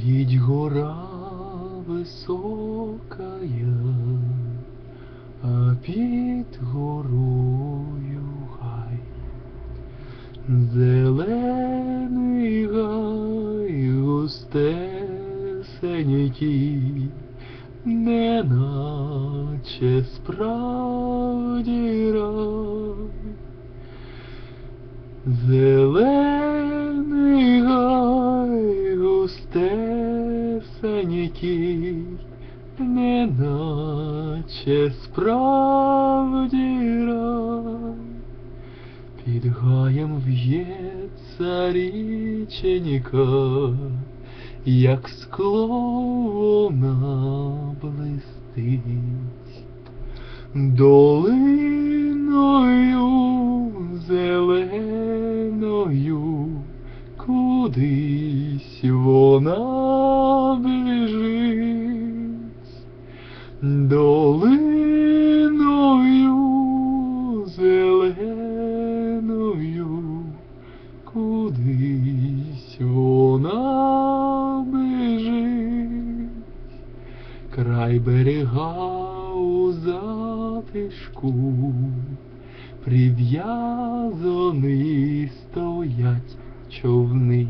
Стоїть гора високая, а під горою гай. Зелений гай густесенький, неначе справді рай. Зелений густесенький, неначе справді рай. Під гаєм в'ється річенька, як скло вона блистить. Долиною зеленою кудись вона біжить. Долиною зеленою кудись вона біжить. Край берега у затишку прив'язані стоять човни.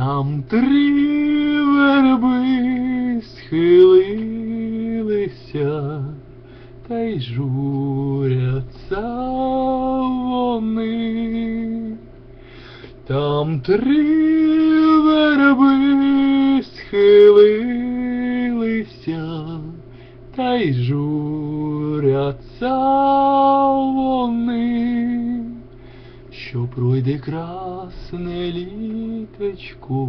Там три верби схилилися, та й журяться вони. Там три верби схилилися, та й журяться що пройде красне літочко,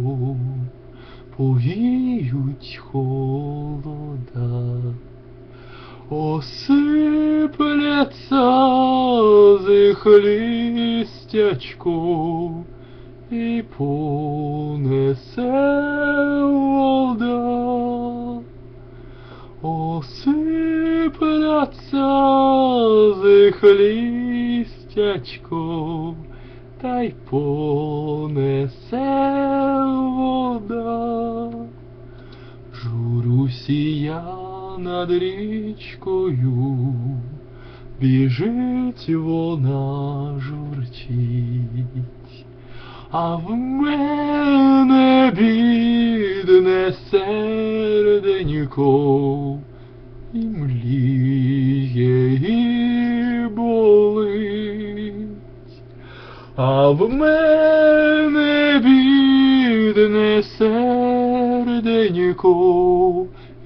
повіють холода. Осипляться зихлістячко і понесе волда. Осипляться зихлістячко та й понесе вода. Журюсі я над річкою, біжить вона журчить, а в мене бідне серденько, А в мене бідне серденько,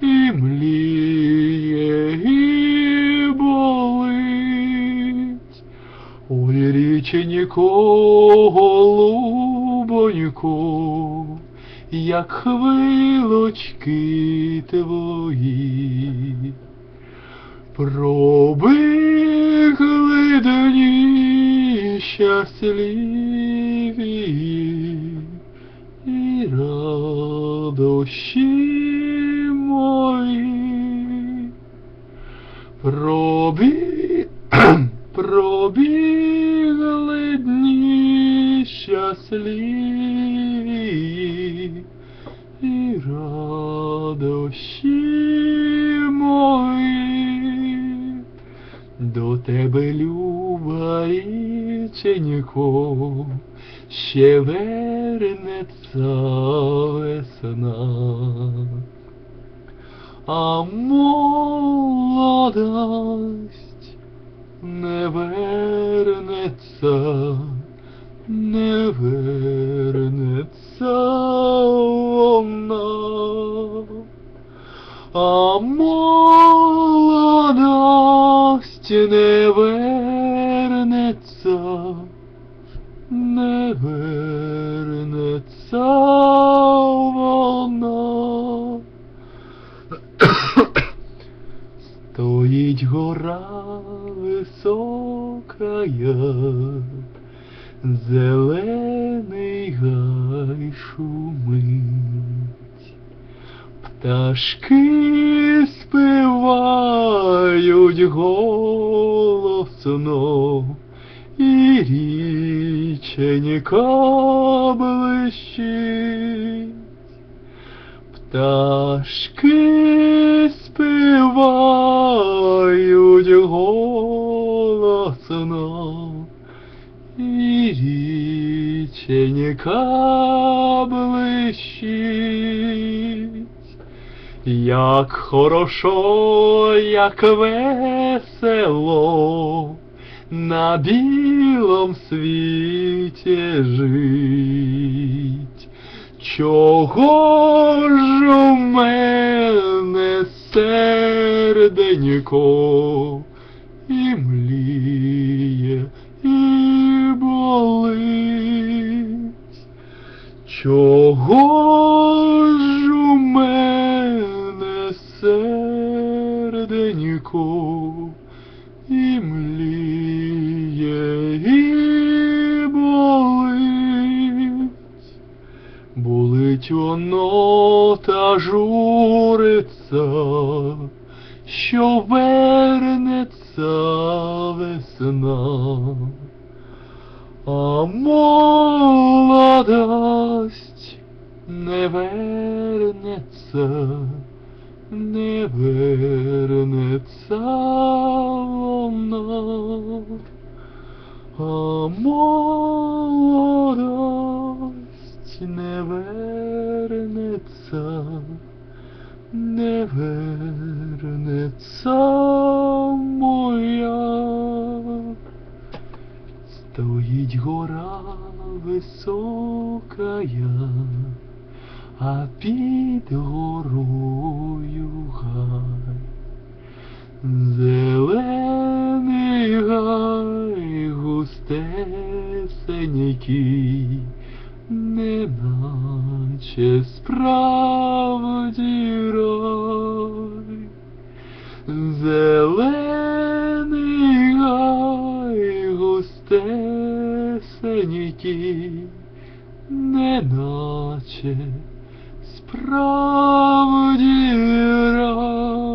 і мліє, і болить. Ой, річенько, голубонько, як хвилочки твої. Пробігли щасливі і радощі мої. Пробі... Пробігли дні щасливі і радощі мої. До тебе, люба річенько, ще вернеться весна. А молодость не вернеться, не вернеться вона. А молодость не вернеться, Стоїть гора високая, зелений гай шумить. Пташки співають голосно, і річенька блищить. Пташки співають голосно, і річенька блищить. Як хорошо, як весело на білом світі жить. Чого серденько і мліє, і болить? Чого ж у мене серденько і мліє, і болить? Болить воно та журиться, що вернеться весна. А молодость не вернеться, не вернеться вона. А молодость не вернеться, вернеться моя. Стоїть гора високая, а під горою гай. Зелений гай густесенький, неначе справді рай. Зелений гай густе синіті, неначе справді рай.